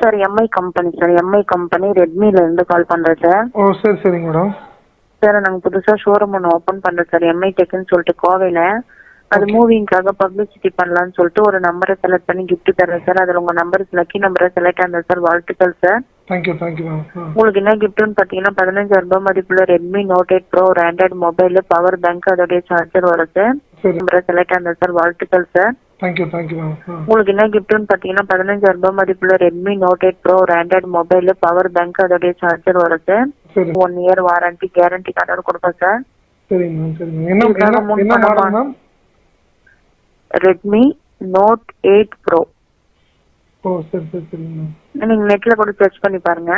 Sir MI company sir. MI company ரெட்மில இருந்து கால் பண்றேன் sir. ஓ சரி சரிங்க மேடம் சார் நாங்க புதுசா ஷோரூம் ஒன்று ஓபன் பண்றோம் சார். எம்ஐ டெக்னு சொல்லிட்டு கோவையில. அது மூவிங்காக பப்ளிசிட்டி பண்ணலாம்னு சொல்லிட்டு ஒரு நம்பரை செலக்ட் பண்ணி gift தரேன் சார். அதுல உங்க நம்பர் லக்கி நம்பரை செலக்ட் ஆனது சார் வாழ்த்துக்கள் sir. Thank you thank you உங்களுக்கு என்ன கிஃப்ட்னு பாத்தீங்கன்னா பதினஞ்சாயிரம் ரூபாய் மதிப்புள்ள ரெட்மி நோட் எயிட் ப்ரோ ஒரு ஆண்ட்ராய்டு மொபைல் பவர் பேங்க் அதோடைய சார்ஜர் வரும் சார். சரி. நம்பரை செலக்ட் ஆனது சார் வாழ்த்துக்கள் சார். தேங்க்யூ தேங்க்யூ உங்களுக்கு என்ன கிஃப்ட்னு பாத்தீங்கன்னா பதினஞ்சாயிரம் ரூபாய் மதிப்புள்ள ரெட்மி நோட் எயிட் ப்ரோ ஒரு ஆண்ட்ராய்டு மொபைல் பவர் பேங்க் அதோடைய சார்ஜர் வரும் sir. One year warranty guarantee card கொடுப்போம் sir Redmi note eight pro நீங்க நெட்ல கூட சர்ச் பண்ணி பாருங்க.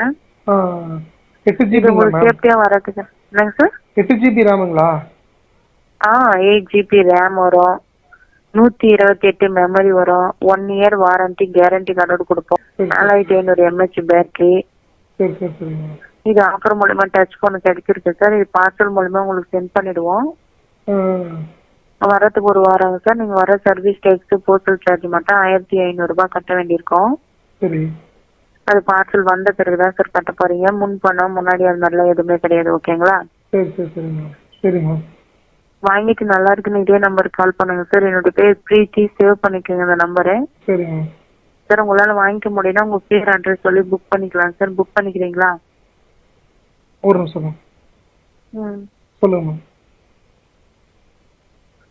உங்களுக்கு சேஃப்டியா வரது சார் என்னங்க சார் எட்டு ஜிபி ரேமுங்களா ஆ எயிட் ஜிபி ரேம் வரும். நூத்தி இருபத்தி எட்டு மெமரி வரும். ஒன் இயர் வாரண்டி கேரண்டி கார்டோடு கொடுப்போம். நாலாயிரத்தி ஐநூறு எம்ஹெச் பேட்டரி சரி சரி சரிங்க மேம் இது ஆஃபர் மூலமா டச் ஃபோன் கிடைச்சிருக்கு சார் இது பார்சல் மூலமா உங்களுக்கு சென்ட் பண்ணிடுவோம். வரதுக்கு ஒரு வாரம் சார் நீங்க வர சர்வீஸ் டேக்ஸ் போஸ்டல் சார்ஜ் மட்டும் ஆயிரத்தி ஐநூறு ரூபாய் கட்ட வேண்டியிருக்கும். அது பார்சல் வந்த பிறகுதான் சார் கட்ட போறீங்க. முன் பணம் முன்னாடி அது மாதிரிலாம் எதுவுமே கிடையாது. ஓகேங்களா? சரி சரி சரிங்க. வாங்கிட்டு நல்லா இருக்குன்னு இதே நம்பருக்கு கால் பண்ணுங்க சார் என்னோட பேர் பிரீத்தி. சேவ் பண்ணிக்கோங்க இந்த நம்பரு சரி மேம் சார் உங்களால வாங்கிக்க முடியும்னா உங்க பேர் அட்ரஸ் சொல்லி புக் பண்ணிக்கலாம். சார் புக் பண்ணிக்கிறீங்களா? ஒரு நிமிஷம் ம். சொல்லுங்க மேம்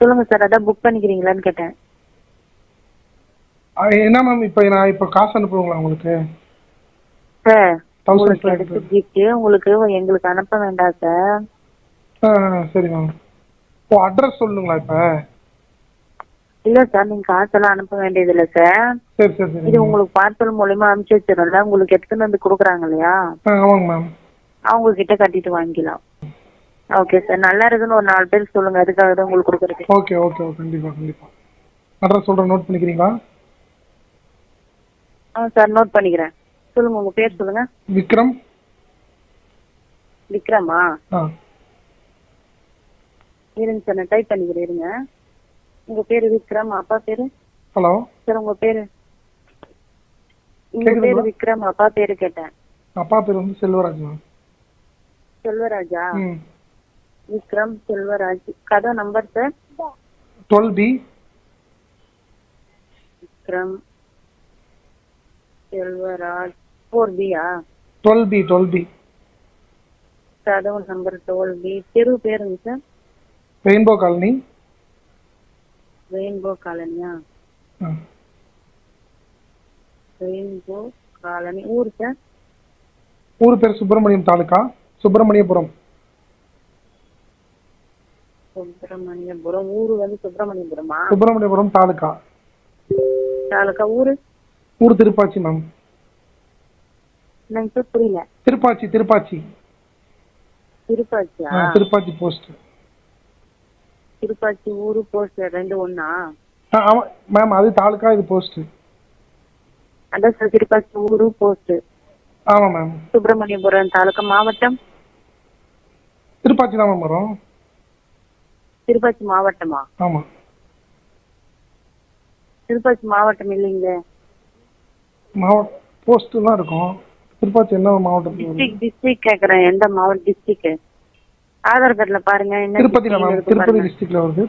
சொல்லுங்க சார் அதான் புக் பண்ணிக்கிறீங்களான்னு கேட்டேன். ஆ, என்ன மேம் இப்போ நான் இப்போ காசு அனுப்புவீங்களா உங்களுக்கு? சார் Thousand உங்களுக்கு five உங்களுக்கு எங்களுக்கு அனுப்ப வேண்டாம் சார் ஆ ஆ, சரி மேம் ஓ அட்ரஸ் சொல்லுங்களா இப்போ? இல்ல சார் நீங்க காசெல்லாம் அனுப்ப வேண்டியது இல்ல சார் சரி சரி சரி. இது உங்களுக்கு பார்சல் மூலியமா அனுப்பிச்சு வச்சிடல உங்களுக்கு எடுத்துன்னு வந்து கொடுக்குறாங்க இல்லையா? ஆ ஆமாங்க மேம் அவங்க கிட்ட கட்டிட்டு வாங்கிக்கலாம். ஓகே சார் நல்லா இருக்குன்னு ஒரு நாலு பேருக்கு சொல்லுங்க. அதுக்காக தான் உங்களுக்கு கொடுக்குறது. ஓகே ஓகே ஓகே கண்டிப்பாக கண்டிப்பாக அட்ரஸ் சொல்கிறேன் நோட் பண்ணிக்கிறீங்களா? ஆ சார் நோட் பண்ணிக்கிறேன். சொல்லுங்க உங்க பேர் சொல்லுங்க. விக்ரம். விக்ரமா? ஆ. இருங்க சார் நான் டைப் பண்ணிக்கிறேன் இருங்க. உங்க பேரு விக்ரம் அப்பா பேரு? ஹலோ சார் உங்க பேரு? உங்க? பேரு விக்ரம் அப்பா பேரு கேட்டேன். அப்பா பேர் வந்து செல்வராஜ் செல்வராஜா? விக்ரம் செல்வராஜ். கதை number sir twelve B. Vikram Selvaraj. Four பியா டுவெல் பி டுவெல் பி. கதவு நம்பர் டுவெல் பி. தெரு பேருங்க சார் ரெயின்போ காலனி ரெயின்போ காலனியா ரெயின்போ காலனி ஊர் சார் ஊர் பேர் சுப்பிரமணியம் தாலுக்கா. சுப்பிரமணியபுரம். சுப்பிரமணியபுரம். ஊரு வந்து சுப்பிரமணியபுரமா? சுப்பிரமணியபுரம் தாலுக்கா. தாலுக்கா ஊரு? ஊர் திருப்பாச்சி மேம் புரியல. திருப்பாச்சி திருப்பாச்சி. திருப்பாச்சியா? ஆ, திருப்பாச்சி போஸ்ட் திருப்பாச்சி ஊரு போஸ்ட் ரெண்டு ஒண்ணா? ஆ ஆமாம் மேம் அது தாலுக்கா இது போஸ்ட் அதான் சார் திருப்பாச்சி ஊரு போஸ்ட் ஆமாம் மேம் சுப்பிரமணியபுரம் தாலுக்கா மாவட்டம்? திருப்பாச்சி தான் மேம் வரும். திருப்பாச்சி மாவட்டமா? ஆமாம் திருப்பாச்சி மாவட்டம் இல்லைங்க மாவட்ட போஸ்ட்டு தான் இருக்கும். திருப்பாச்சி என்ன மாவட்டத்தில் வரும்? டிஸ்ட்ரிக்ட் டிஸ்ட்ரிக்ட் கேக்குறேன். எந்த மாவட்டம் டிஸ்ட்ரிக்ட் ஆதார் கார்டுல பாருங்க என்ன திருப்பதியில் மேம் இருக்கு திருப்பதி பாருங்க. டிஸ்ட்ரிக்ட்ல வருது.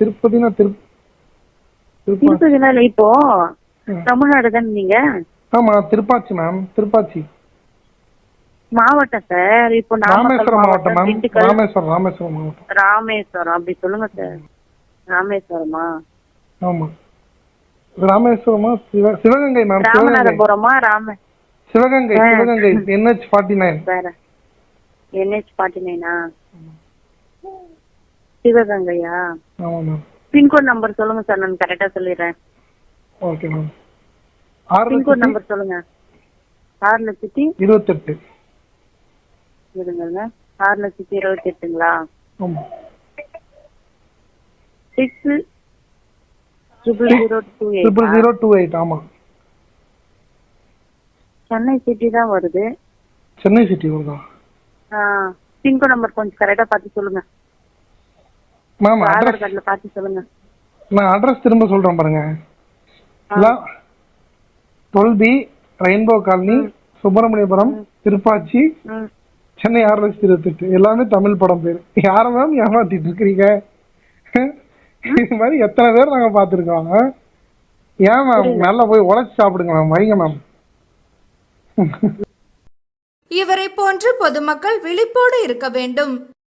திருப்பதினா திரு திருப்பா இல்ல இப்போ. தமிழ்நாடு தானே நீங்க? ஆமாம் திருப்பாச்சி மேம் திருப்பாச்சி. மாவட்டம் சார் இப்போ நாமக்கல் ராமேஸ்வரம் மாவட்டம் மேம் திண்டுக்கல். ராமேஸ்வரம் ராமேஸ்வரம் மாவட்டம். ராமேஸ்வரம் அப்படி சொல்லுங்க சார். ராமேஸ்வரமா? ஆமாம் ராமேஸ்வரமா சிவ சிவகங்கை மேம் சிவகங்கை. ராமநாதபுரமா? ராம சிவகங்கை ஆ. சிவகங்கை என்ஹெச் ஃபார்ட்டி நைன் வேற. என்ஹெச் ஃபார்ட்டி நைனா சிவகங்கையா? மேம் பின்கோட் நம்பர் சொல்லுங்க சார் நான் கரெக்டா சொல்லிடுறேன். ஓகே மேம் ஆறு பின்கோட் நம்பர் சொல்லுங்க. ஆறு லட்சத்தி இருபத்தெட்டு. இருங்க ஆறு லட்சத்தி இருபத்தி எட்டுங்களா six triple zero two triple eight zero two eight ஆமாம் சென்னை சிட்டி தான் வருது. சென்னை சிட்டி வருதா? பின்கோட் நம்பர் கொஞ்சம் கரெக்டா பார்த்து சொல்லுங்க. மேம் ஆதார் அட்ரஸ் கார்டுல பார்த்து சொல்லுங்க. நான் அட்ரஸ் திரும்ப சொல்கிறேன் பாருங்க. Twelve B rainbow colony Subramaniapuram Thiruppachi Chennai ஆறு லட்சத்தி இருபத்தெட்டு. எல்லாமே தமிழ் படம் பேர். யாரை மேம் ஏமாத்திட்டு இருக்கிறீங்க? இது மாதிரி எத்தனை பேர் நாங்க பார்த்துருக்கோம் ஏன் மேம் நல்லா போய் உழைச்சி சாப்பிடுங்க மேம் வைங்க மேம் இவரை போன்று பொதுமக்கள் விழிப்போடு இருக்க வேண்டும்.